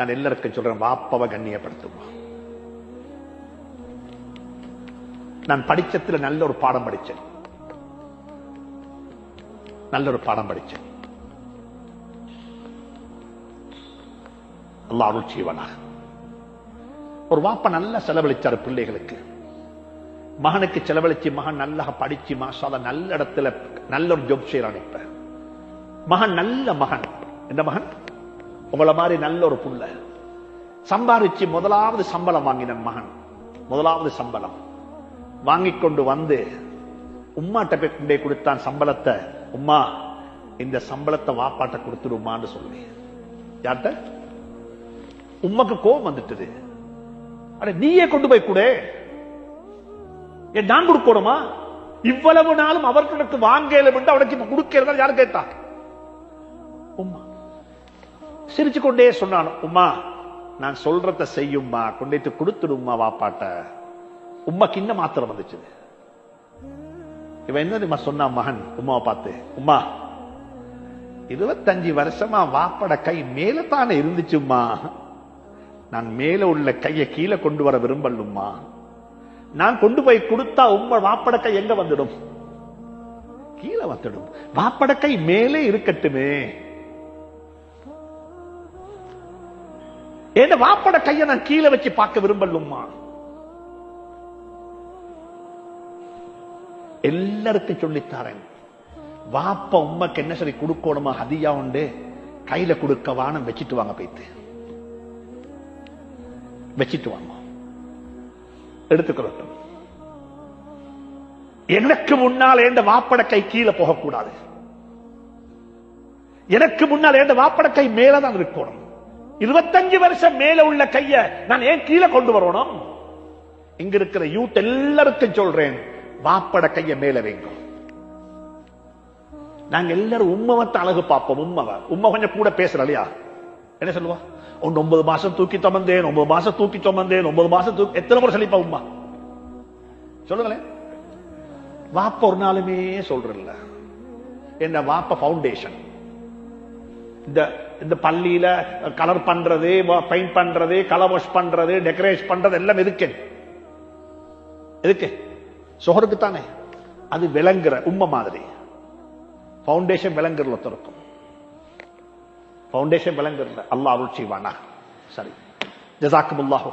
நான் எல்லாருக்கும் சொல்றேன் வாப்பவ கண்ணியப்படுத்துமா. நான் படிச்சத்துல நல்ல ஒரு பாடம் படிச்சேன். நல்ல ஒரு பாடம் படிச்சேன். அல்லாஹ் அருள் செய்வனாக. ஒரு வாப்ப நல்லா செலவழிச்சாரு பிள்ளைகளுக்கு. மகனுக்கு செலவழிச்சு மகன் நல்லா படிச்சு மாசாத நல்ல இடத்துல நல்ல ஒரு ஜோப் செய்யறான் இப்ப. மகன் நல்ல மகன். இந்த மகன்? உங்களை மாதிரி நல்ல ஒரு புள்ள. சம்பாரிச்சு முதலாவது சம்பளம் வாங்கினன் மகன். முதலாவது சம்பளம். வாங்கி கொண்டு வந்து உம்மாட்ட போய் கொண்டே கொடுத்தான் சம்பளத்தை. உம்மா இந்த சம்பளத்தை வாப்பாட்ட கொடுத்துருமான்னு சொல்லி. யார்கிட்ட? உம்மக்கு கோபம் வந்துட்டது. அட நீயே கொண்டு போய் கூட. ஏன் நான் கொடுக்கணுமா இவ்வளவு நாளும் அவர்களுக்கு வாங்கல விட்டு அவனுக்கு இப்ப கொடுக்கிறதா யாரு கேட்டா? உம்மா. சிரிச்சு கொண்டே சொன்னான் உம்மா நான் சொல்றத செய்யும்மா கொண்டேட்டு கொடுத்துடும்மா வாப்பாட்ட. உமாக்கு இன்னும் மாத்திரம் வந்துச்சு இவன் என்ன தெரியுமா சொன்னா மகன் உம்மாவை பார்த்து உம்மா இருபத்தஞ்சு வருஷமா வாப்பட கை மேல தானே இருந்துச்சும்மா. நான் மேல உள்ள கையை கீழே கொண்டு வர விரும்பலும்மா நான் கொண்டு போய் கொடுத்தா உம்ம வாப்பட கை எங்க வந்துடும்? கீழே வந்துடும். வாப்பட கை மேலே இருக்கட்டுமே. ஏன் வாப்பட கையை நான் கீழே வச்சு பார்க்க விரும்பலும்மா. எல்லாருக்கும் சொல்லித்தாரன். வாப்ப உமக்கு என்ன சரி கொடுக்கணுமா? ஹதியா உண்டு. கையில கொடுக்க வானம் வச்சிட்டு வாங்க போய்த்து வச்சிட்டு வாங்க எடுத்துக்கொள்ளட்டும். எனக்கு முன்னால் எந்த வாப்பட கை கீழே போகக்கூடாது. எனக்கு முன்னால் எந்த வாப்பட கை மேலதான் இருக்கணும். இருபத்தஞ்சு வருஷம் மேல உள்ள கைய நான் ஏன் கீழே கொண்டு வரணும்? இங்க இருக்கிற யூத் எல்லாருக்கும் சொல்றேன் வாப்பட கைய மேல வைங்க. நாங்க எல்லாரும் உண்மவத்தை அழகு பார்ப்போம் உண்மவ உண்மை கொஞ்சம் கூட பேசுற இல்லையா? என்ன சொல்லுவா? ஒன்னு ஒன்பது மாசம் தூக்கி சுமந்தேன் ஒன்பது மாசம் தூக்கி சுமந்தேன் ஒன்பது மாசம் தூக்கி எத்தனை முறை சொல்லிப்பா உமா சொல்லுங்களேன். வாப்ப ஒரு நாளுமே சொல்றல என்ன வாப்ப ஃபவுண்டேஷன் இந்த இந்த பள்ளியில கலர் பண்றது பெயிண்ட் பண்றது கலர் வாஷ் பண்றது டெக்கரேட் பண்றது எல்லாம் எதுக்கு? எதுக்கு? சுகருக்கு தானே. அது விளங்குற உண்மை மாதிரி. பவுண்டேஷன் விளங்குறல திறக்கும் பவுண்டேஷன் விளங்குறல அல்லாஹ் அருள் செய்வானா சரி. ஜசாக்கும் அல்லாஹு